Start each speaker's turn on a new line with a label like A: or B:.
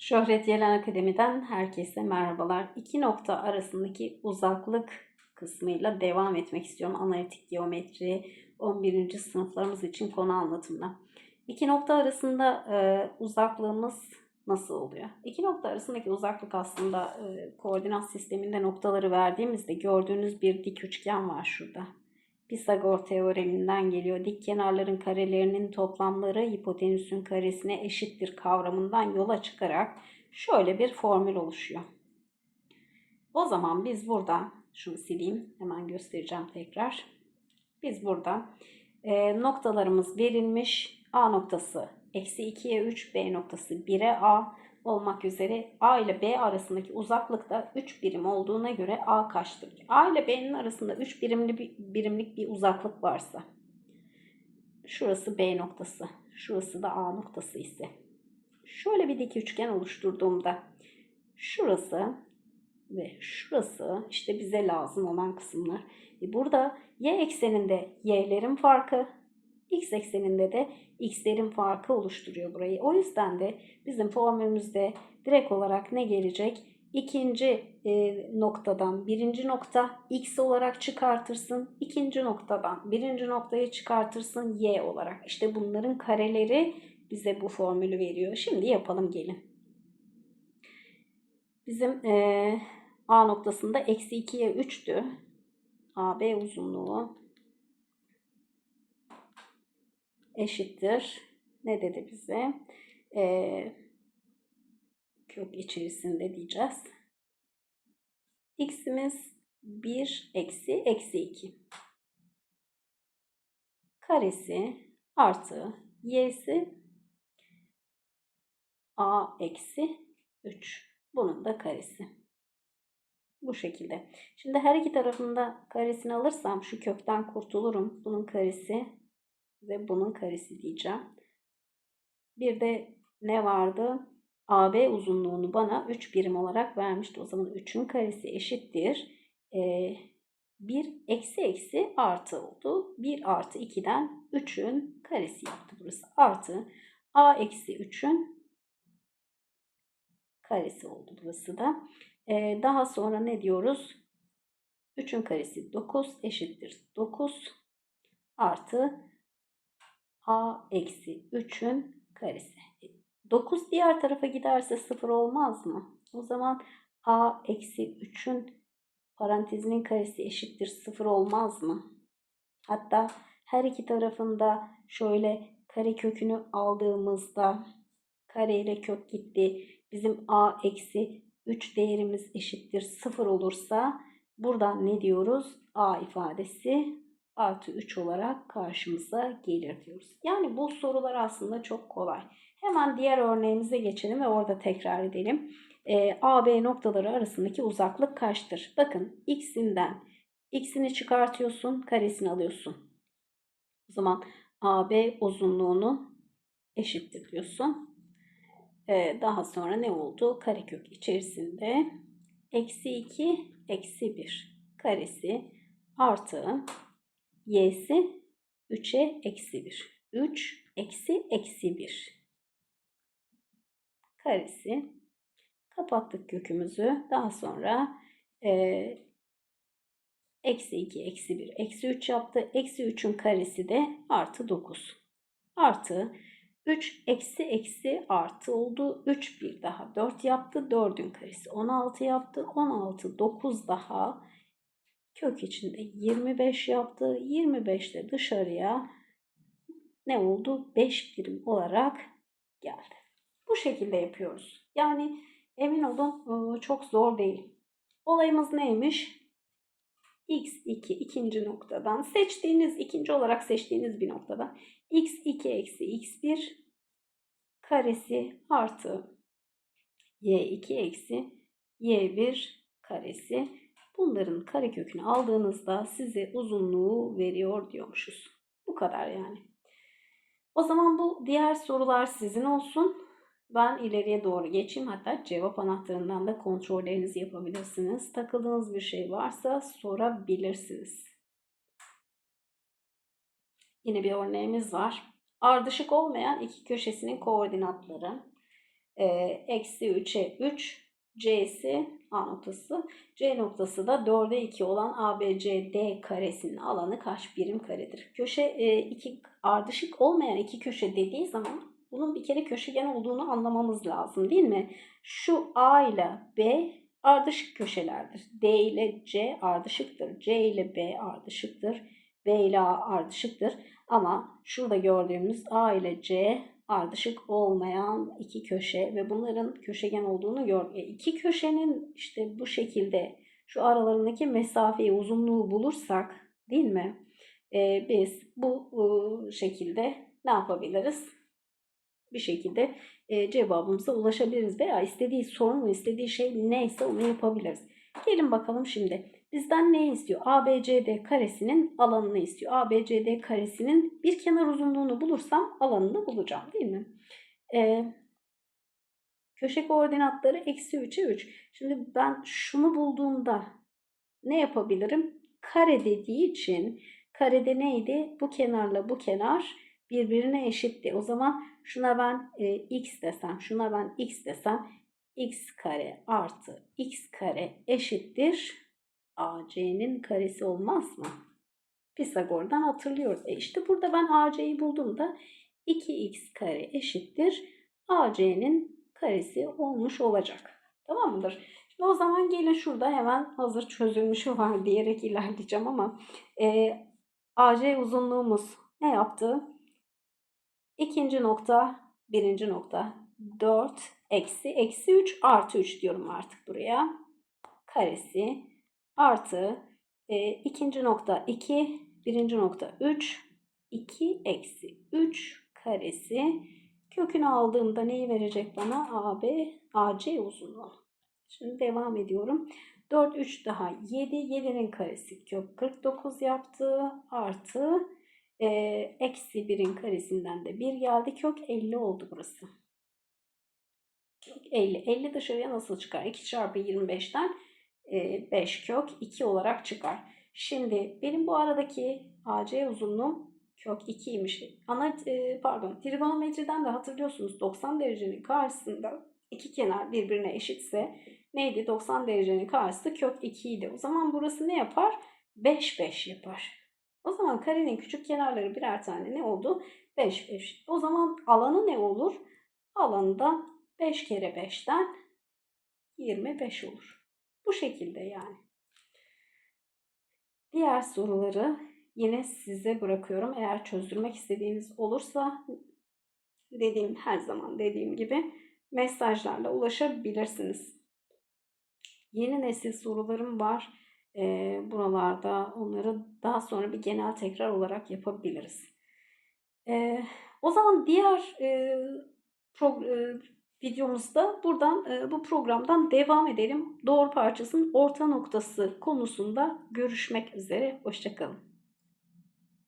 A: Şöhret Yelen Akademi'den herkese merhabalar. İki nokta arasındaki uzaklık kısmıyla devam etmek istiyorum. Analitik geometri 11. sınıflarımız için konu anlatımda. İki nokta arasında e, uzaklığımız nasıl oluyor? İki nokta arasındaki uzaklık aslında e, koordinat sisteminde noktaları verdiğimizde gördüğünüz bir dik üçgen var şurada. Pisagor teoreminden geliyor. Dik kenarların karelerinin toplamları hipotenüsün karesine eşittir kavramından yola çıkarak şöyle bir formül oluşuyor. O zaman biz burada şunu sileyim hemen göstereceğim tekrar. Biz burada e, noktalarımız verilmiş. A noktası eksi 2'ye 3, B noktası 1'e A olmak üzere A ile B arasındaki uzaklıkta 3 birim olduğuna göre A kaçtır? A ile B'nin arasında 3 birimli bir, birimlik bir uzaklık varsa şurası B noktası, şurası da A noktası ise şöyle bir dik üçgen oluşturduğumda şurası ve şurası işte bize lazım olan kısımlar. E burada y ekseninde y'lerin farkı, x ekseninde de x'lerin farkı oluşturuyor burayı. O yüzden de bizim formülümüzde direkt olarak ne gelecek? İkinci e, noktadan birinci nokta x olarak çıkartırsın. ikinci noktadan birinci noktayı çıkartırsın y olarak. İşte bunların kareleri bize bu formülü veriyor. Şimdi yapalım gelin. Bizim e, A noktasında eksi 2'ye 3'tü. AB uzunluğu eşittir. Ne dedi bize? Ee, kök içerisinde diyeceğiz. X'imiz 1 eksi eksi 2. Karesi artı y'si a eksi 3. Bunun da karesi. Bu şekilde. Şimdi her iki tarafında karesini alırsam şu kökten kurtulurum. Bunun karesi ve bunun karesi diyeceğim. Bir de ne vardı? AB uzunluğunu bana 3 birim olarak vermişti. O zaman 3'ün karesi eşittir. Ee, 1 eksi eksi artı oldu. 1 artı 2'den 3'ün karesi yaptı burası. Artı A eksi 3'ün karesi oldu burası da. Ee, daha sonra ne diyoruz? 3'ün karesi 9 eşittir 9 artı a eksi 3'ün karesi. 9 diğer tarafa giderse 0 olmaz mı? O zaman a eksi 3'ün parantezinin karesi eşittir 0 olmaz mı? Hatta her iki tarafında şöyle kare kökünü aldığımızda kare ile kök gitti. Bizim a eksi 3 değerimiz eşittir 0 olursa buradan ne diyoruz? a ifadesi artı 3 olarak karşımıza gelir diyoruz. Yani bu sorular aslında çok kolay. Hemen diğer örneğimize geçelim ve orada tekrar edelim. E, A, B noktaları arasındaki uzaklık kaçtır? Bakın x'inden x'ini çıkartıyorsun, karesini alıyorsun. O zaman AB uzunluğunu eşittir diyorsun. E, daha sonra ne oldu? Karekök içerisinde eksi 2, eksi 1 karesi artı y'si 3'e eksi 1. 3 eksi eksi 1 karesi. Kapattık kökümüzü. Daha sonra e, eksi 2 eksi 1 eksi 3 yaptı. Eksi 3'ün karesi de artı 9. Artı 3 eksi eksi artı oldu. 3 bir daha 4 yaptı. 4'ün karesi 16 yaptı. 16 9 daha kök içinde 25 yaptı. 25 de dışarıya ne oldu? 5 birim olarak geldi. Bu şekilde yapıyoruz. Yani emin olun çok zor değil. Olayımız neymiş? x2 ikinci noktadan seçtiğiniz ikinci olarak seçtiğiniz bir noktada x2 eksi x1 karesi artı y2 eksi y1 karesi Bunların karekökünü aldığınızda size uzunluğu veriyor diyormuşuz. Bu kadar yani. O zaman bu diğer sorular sizin olsun. Ben ileriye doğru geçeyim. Hatta cevap anahtarından da kontrollerinizi yapabilirsiniz. Takıldığınız bir şey varsa sorabilirsiniz. Yine bir örneğimiz var. Ardışık olmayan iki köşesinin koordinatları. eksi 3'e 3 C'si A noktası. C noktası da 4'e 2 olan ABCD karesinin alanı kaç birim karedir? Köşe e, iki ardışık olmayan iki köşe dediği zaman bunun bir kere köşegen olduğunu anlamamız lazım değil mi? Şu A ile B ardışık köşelerdir. D ile C ardışıktır. C ile B ardışıktır. B ile A ardışıktır. Ama şurada gördüğümüz A ile C ardışık olmayan iki köşe ve bunların köşegen olduğunu gör. E, iki köşenin işte bu şekilde şu aralarındaki mesafeyi, uzunluğu bulursak değil mi? E, biz bu e, şekilde ne yapabiliriz? Bir şekilde e, cevabımıza ulaşabiliriz veya istediği sorun istediği şey neyse onu yapabiliriz. Gelin bakalım şimdi. Bizden ne istiyor? ABCD karesinin alanını istiyor. ABCD karesinin bir kenar uzunluğunu bulursam alanını bulacağım değil mi? Ee, köşe koordinatları eksi 3'e 3. Şimdi ben şunu bulduğumda ne yapabilirim? Kare dediği için karede neydi? Bu kenarla bu kenar birbirine eşitti. O zaman şuna ben e, x desem, şuna ben x desem x kare artı x kare eşittir AC'nin karesi olmaz mı? Pisagor'dan hatırlıyoruz. E işte burada ben AC'yi bulduğumda 2x kare eşittir AC'nin karesi olmuş olacak. Tamam mıdır? Şimdi o zaman gelin şurada hemen hazır çözülmüşü var diyerek ilerleyeceğim ama e, AC uzunluğumuz ne yaptı? İkinci nokta, birinci nokta 4 eksi eksi 3 artı 3 diyorum artık buraya. Karesi artı e, ikinci nokta 2, birinci nokta 3, 2 eksi 3 karesi kökünü aldığımda neyi verecek bana? AB, AC uzunluğu. Şimdi devam ediyorum. 4, 3 daha 7. 7'nin karesi kök 49 yaptı. Artı e, eksi 1'in karesinden de 1 geldi. Kök 50 oldu burası. Kök 50. 50 dışarıya nasıl çıkar? 2 çarpı 25'ten 5 kök 2 olarak çıkar. Şimdi benim bu aradaki AC uzunluğum kök 2'ymiş. Ana e, pardon trigonometriden de hatırlıyorsunuz 90 derecenin karşısında iki kenar birbirine eşitse neydi? 90 derecenin karşısı kök 2 idi. O zaman burası ne yapar? 5 5 yapar. O zaman karenin küçük kenarları birer tane ne oldu? 5 5. O zaman alanı ne olur? Alanı da 5 kere 5'ten 25 olur. Bu şekilde yani. Diğer soruları yine size bırakıyorum. Eğer çözdürmek istediğiniz olursa dediğim her zaman dediğim gibi mesajlarla ulaşabilirsiniz. Yeni nesil sorularım var. E, buralarda onları daha sonra bir genel tekrar olarak yapabiliriz. E, o zaman diğer e, pro, e, videomuzda buradan e, bu programdan devam edelim. Doğru parçasının orta noktası konusunda görüşmek üzere. Hoşçakalın.